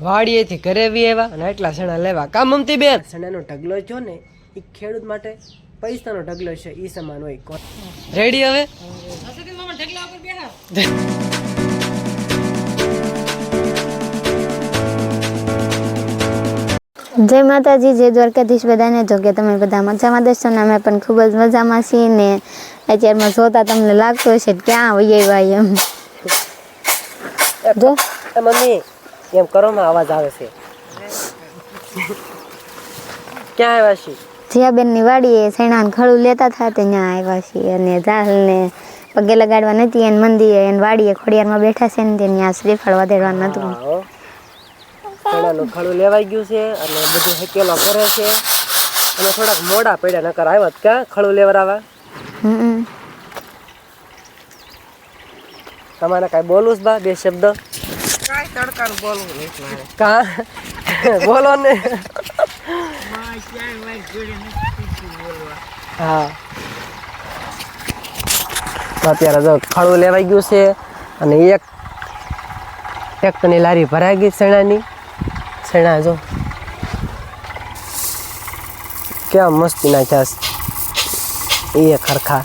વાડીએથી ઘરે બી એવા અને એટલા સણા લેવા. કામ મમતી બેન? સણાનો ઢગલો જો ને એ ખેડૂત માટે પૈસાનો ઢગલો છે એ સમાન હોય. રેડી હવે? જય માતાજી જય દ્વારકાધીશ બધાને. જો કે તમે બધા મજામાં દેશો ને અમે પણ ખૂબ જ મજામાં છીએ ને. અત્યારમાં જોતા તમને લાગતું હશે કે ક્યાં વહી આવ્યા એમ. જો. મમ્મી એમ કરોમાં અવાજ આવે છે. ક્યાં આવ્યા છીએ? જીયાબેનની વાડીએ સૈણાને ખડું લેતા હતા તે ત્યાં આવ્યા છીએ અને જાહલને પગે લગાડવા નથી એને મંદિરે એને વાડીએ ખોડિયારમાં બેઠા છે ને ત્યાં શ્રીફળ વધેડવા નતું. હો. ખડું લેવાઈ ગયું છે અને બધું હેકેલો કરે છે. અને થોડાક મોડા પડ્યા નકર આવ્યા ક્યાં ખડું લેવરાવા? તમારે કાંઈ બોલું બા બે શબ્દ? કા બોલો ને હા. અત્યારે જો ખાડું લેવાઈ ગયું છે અને એક ટ્રેક્ટરની લારી ભરાઈ ગઈ શેણાની. શેણા જો. કેવા મસ્તી નાખ્યા એ ખરખા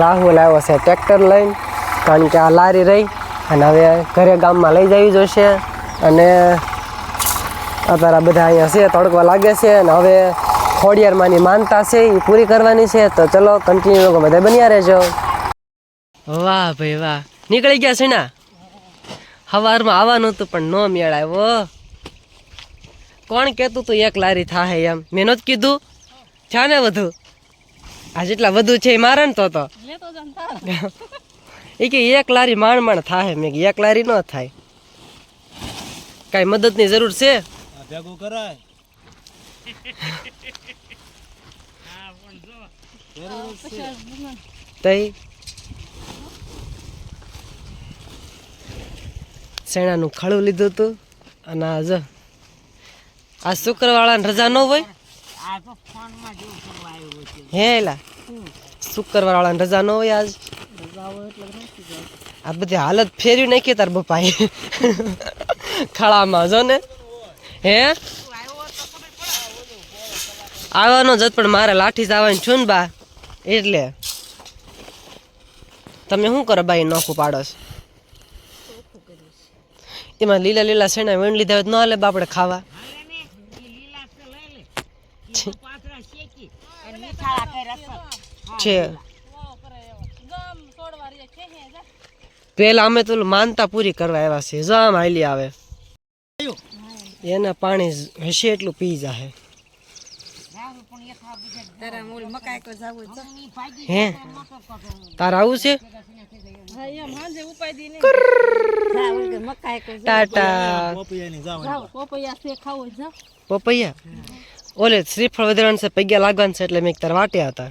રાહુલ આવ્યો છે ટ્રેક્ટર લઈને. કારણ કે આ લારી રહી. અને હવે ઘરે ગામમાં લઈ જવી જોઈશે અને અત્યારે બધા અહીંયા છે તડકો લાગે છે અને હવે ખોડિયારમાંની માનતા છે એ પૂરી કરવાની છે. તો ચલો કન્ટિન્યુ લોકો બધા બન્યા રહેજો. વાહ ભાઈ વાહ. નીકળી ગયા છે ના? સવારમાં આવવાનું હતું પણ નો મેળ આવ્યો. કોણ કહેતું તું એક લારી થાય એમ? મેં જ કીધું. છે ને વધુ? આ જેટલા વધુ છે એ મારે ને તો તો. એ કે એક લારી માણ માણ થાય મેં એક લારી ન થાય. કાંઈ મદદની જરૂર છે? ભેગું કરાય. તઈ? શેણાનું ખડું લીધું હતું અને આજ આ શુક્રવાળાને રજા ન હોય? હે એલા. શુક્રવાળાને રજા ન હોય આજ? આ બધી હાલત ફેરવી નાખી તાર બપાએ. ખળામાં જો ને. હે? આવવાનો જ પણ મારે લાઠી જવાની છું ને બા. એટલે. તમે શું કરો બાઈ નોખું પાડોશ એમાં લીલા લીલા શેણા વીણ લીધા હોય ન હાલે બાપડે ખાવા. છે. પેલા અમે તો માનતા પૂરી કરવા આવ્યા છીએ. જો આમ હાલી આવે. એના પાણી હશે એટલું પી જાહે. હે? તારા આવું છે? ટાટા. પપૈયા ઓલે શ્રીફળ વધેરણ છે પૈયા લાગવાનું છે એટલે મેં તાર વાટ્યા હતા.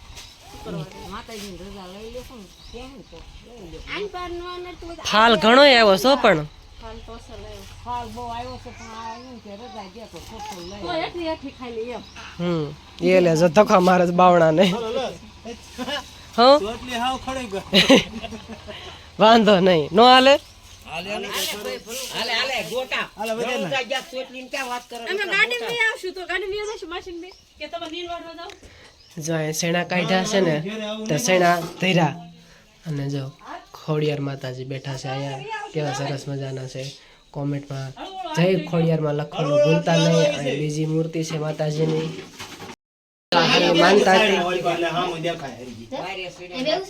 ફાલ ઘણો આવ્યો છો પણ. હમ એ લે મારે બાવણા ને વાંધો નહીં. નો હાલે? ના જો અહીં શેણા કાઢ્યા છે ને તો શેણા ધર્યા. અને જો ખોડિયાર માતાજી બેઠા છે અહીંયા. કેવા સરસ મજાના છે. કોમેન્ટમાં જય ખોડિયારમાં લખવાનું ભૂલતા નહીં. અને બીજી મૂર્તિ છે માતાજીની. જાહલની માનતા હતી. એટલે હામું દેખાય હરીજી.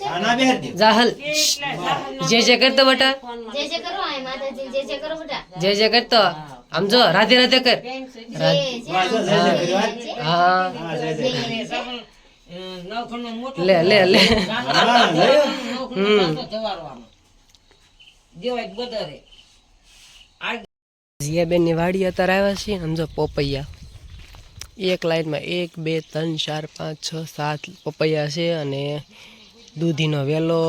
હા, ના બેહાર દે. જાહલ જે જે કરતો બટા. જે જે કરો આ માતાજી જે જે કરો બેટા. જે જે કરતો. આમ જો રાધે રાધે કર. જય જય હા? લે લે લે. જીયાબેનની વાડી અત્યારે આવ્યા છીએ સમજો પોપૈયા. એક લાઈનમાં એક બે ત્રણ ચાર પાંચ છ સાત પપૈયા છે અને દૂધીનો વેલો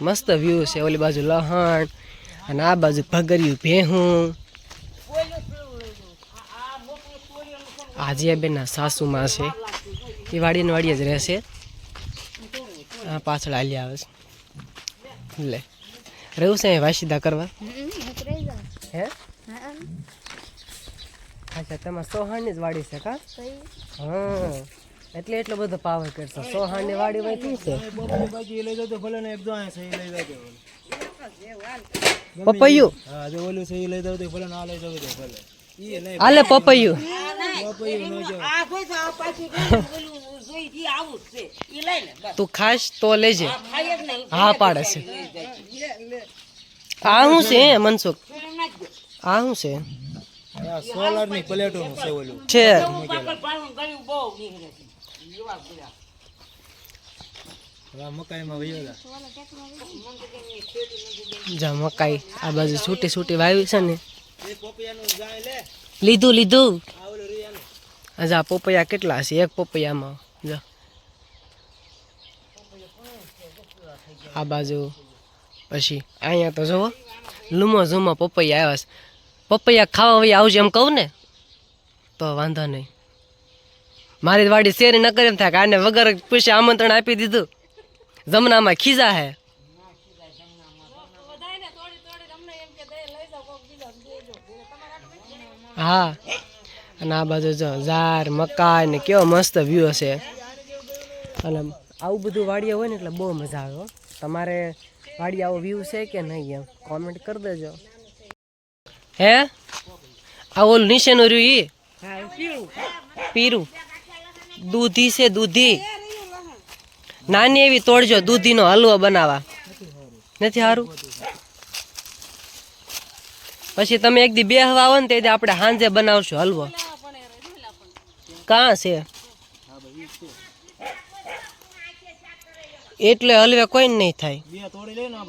મસ્ત વ્યૂ છે. ઓલી બાજુ લહણ અને આ બાજુ ભગરિયું ભેહું. આજે બેના સાસુમાં છે. એ વાડીને વાડીએ જ રહેશે. આ પાછળ હાલી આવે છે. લે. રહ્યું છે અહીં વાસીદા કરવા? હે? અચ્છા તમારે સોહાણની જ વાડી છે કા? હા એટલે એટલો બધો પાવર કરશો. સોહાણની વાડી હોય શું છે બાકી એ લઈ જાવ તો ભલે ને એક જો આ છે? એ લઈ જાવ તો પપૈયું? હા જો ઓલું છે એ લઈ જાવ તો ભલે ના લઈ જાવ તો ભલે. ઈ નહીં આલે પપૈયું પપૈયું. ન જો તું ખાસ તો લેજે. હા પાડે છે. આ શું છે હે, મનસુખ? આ શું છે? સોલરની પ્લેટો નું છે ઓલું. છે. આ મકાઈ માં વયો જા. જા મકાઈ. આ બાજુ છૂટી છૂટી વાવી છે ને. એ પપૈયાનું જાય લે. લીધું લીધું. અજા, પપૈયા કેટલા છે? એક પપૈયામાં. જા. આ બાજુ પછી અહીંયા તો જુઓ. લૂમો ઝૂમો પપૈયા આવ્યા છે. પપૈયા ખાવા હોય આવજે એમ કહું ને, તો વાંધો નહીં. મારી વાડી શેર ન કરે એમ થાય આને વગર પૂછે આમંત્રણ આપી દીધું. જમનામાં ખીજા હે. હા. અને આ બાજુ જો ઝાર મકાઈ ને કેવો મસ્ત વ્યૂ હશે. અને આવું બધું વાડીએ હોય ને એટલે બહુ મજા આવે તમારે વાડી આવો વ્યૂ છે કે નહીં એમ? કોમેન્ટ કરી દેજો. હે? આ ઓલું નીચેનું રહ્યું ઈ? પીરું. દૂધી છે દૂધી. નાની એવી તોડજો દૂધીનો હલવો બનાવવા. નથી સારું પછી તમે એક દી બે હવા આવો ને તે આપણે સાંજે બનાવશું હલવો. કાં છે? એટલે હલવે કોઈ નહીં થાય.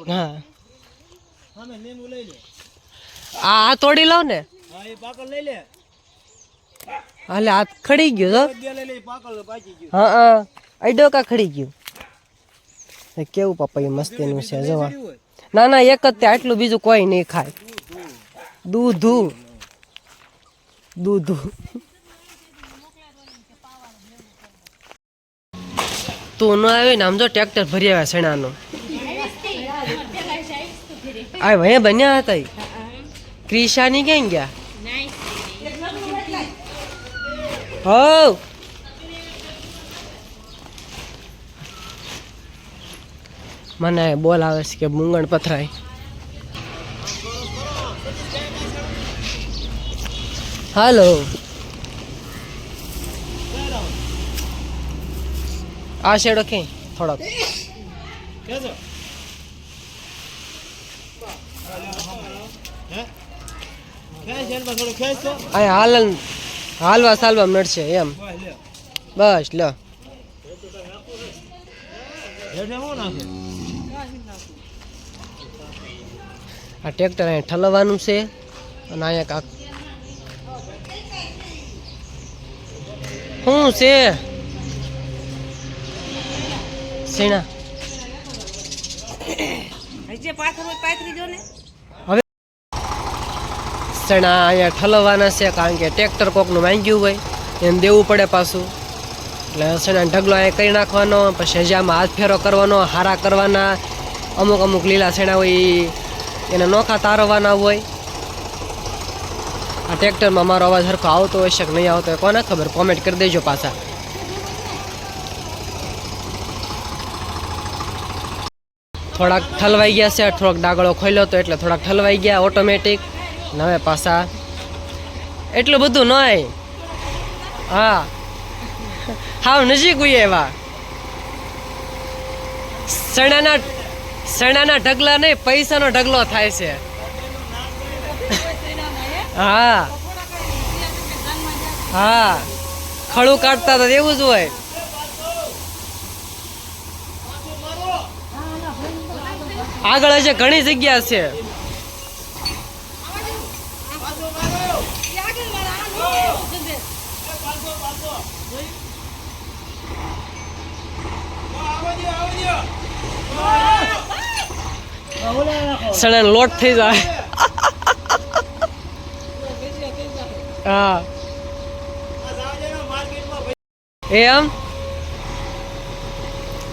હા. આ તોડી લાવ ને. હાલે હાથ ખડી ગયો હા. હા અડો કા ખડી ગયું. કેવું એ મસ્તીનું છે જવા ના ના એક જ તે આટલું બીજું કોઈ નહીં ખાય. દૂધું. દૂધું. તું ન આવ્યો ને આમ જો ટ્રેક્ટર ભરી આવ્યા સેણાનો આ ભય બન્યા હતા. ક્રિશાની ક્યાં ગયા? હો મને બોલ આવે છે કે મૂંગણ પથરાય. હાલો. આ શેડો ક્યાંય થોડોક. કેજો. હે? ખેંચ એનમાં થોડું ખેંચ તો અહીંયા હાલ હાલવા સાલવા નડશે એમ. બસ લે બસ લો હેઠે શું નાખે? આ ટ્રેક્ટર અહીંયા ઠલવવાનું છે અને અહીંયા કાક શું છે? સીણા. હવે ચણા અહીંયા ઠલવવાના છે કારણ કે ટ્રેક્ટર કોકનું માંગ્યું હોય એને દેવું પડે પાછું. એટલે સણા ઢગલો અહીંયા કરી નાખવાનો પછી હજામાં હાથ ફેરો કરવાનો હારા કરવાના. અમુક અમુક લીલા સેણા હોય એને નોખા તારવાના હોય. આ ટ્રેક્ટરમાં મારો અવાજ સરખો આવતો હોય છે કે નહીં આવતો હોય કોને ખબર? કોમેન્ટ કરી દેજો પાછા. થોડાક ઠલવાઈ ગયા છે, થોડોક ડાગળો ખોલ્યો તો એટલે થોડાક ઠલવાઈ ગયા ઓટોમેટિક નવે પાસા એટલું બધું નહીં હા. હાવ નજીક હોય એવા સણાના સણાના ઢગલા નહીં, પૈસાનો ઢગલો થાય છે. હા. હા. ખડું કાઢતા તો એવું જ હોય. આગળ હશે ઘણી જગ્યા છે સણા લોટ થઈ જાય. હા. એમ?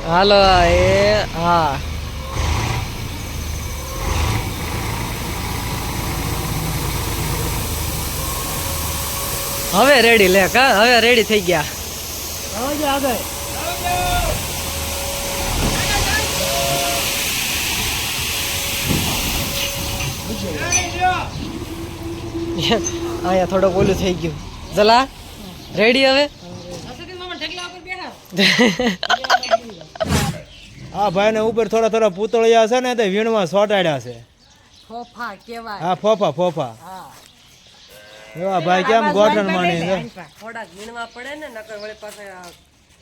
હાલો એ હા. હવે રેડી લે કા? હવે રેડી થઈ ગયા. અહીંયા થોડોક ઓલું થઈ ગયું. જલા રેડી હવે? હા ભાઈ ને ઉપર થોડા થોડા પૂતળિયા છે ને તે વીણમાં સોટાડ્યા છે. ફોફા કેવાય હા ફોફા ફોફા. હા. એવા ભાઈ કેમ ગોઠણ માની થોડાક વીણવા પડે ને નકર વળી પાસે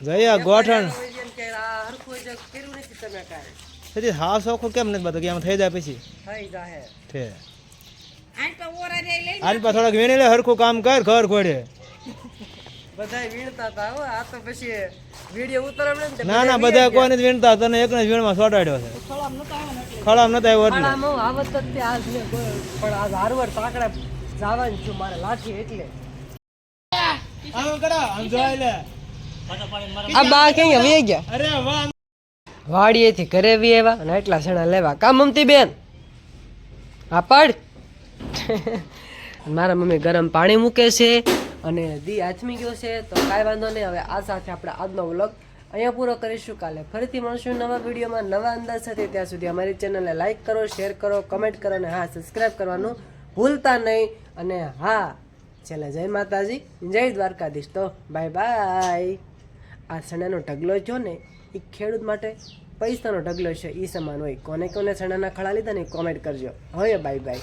જયા ગોઠણ. હોય છે ને કે આ હરખું હોય છે, કર્યું નથી તમે કાંઈ. પછી હાવ સોખો કેમ નથી બતો કે આમ થઈ જાય પછી. થઈ જાહે. છે આની પાસે થોડાક વીણી લે હરખું કામ કર ઘર ખોડે. બધાય વીણતા હતા હો આ તો પછી વીડિયો ઉતારવાનો ના ના બધા કોઈ નથી વીણતા તને એકને જ વીણમાં સોટાડ્યો છે. ખળામ નતા આવ્યો એટલે. શાળામાં આવત જ તે આજ પણ આજ હારવડ તાકડા જવાનું છું મારે લાઠી એટલે. આમ કરા આમ જોઈ લે આ બા ગયા? અરે વાહ. વાડીએથી ઘરે વી આવ્યા અને એટલા સણા લેવા. કા મમતી બેન? પડ. મારા મમ્મી ગરમ પાણી મૂકે છે અને દી આથમી ગયો છે તો કાંઈ વાંધો નહીં. હવે આ સાથે આપણે આજનો વ્લોગ અહીંયા પૂરો કરીશું. કાલે ફરીથી મળશું નવા વિડીયોમાં નવા અંદાજ સાથે. ત્યાં સુધી અમારી ચેનલને લાઈક કરો શેર કરો કમેન્ટ કરો અને હા સબસ્ક્રાઈબ કરવાનું ભૂલતા નહીં. અને હા, છેલ્લે જય માતાજી. જય દ્વારકાધીશ. તો બાય બાય. આ સણાનો ઢગલો જો ને, એ ખેડૂત માટે પૈસાનો ઢગલો છે. એ સમાન હોય. કોને કોને સણાના ખળા લીધા ને કોમેન્ટ કરજો. હવે બાય બાય.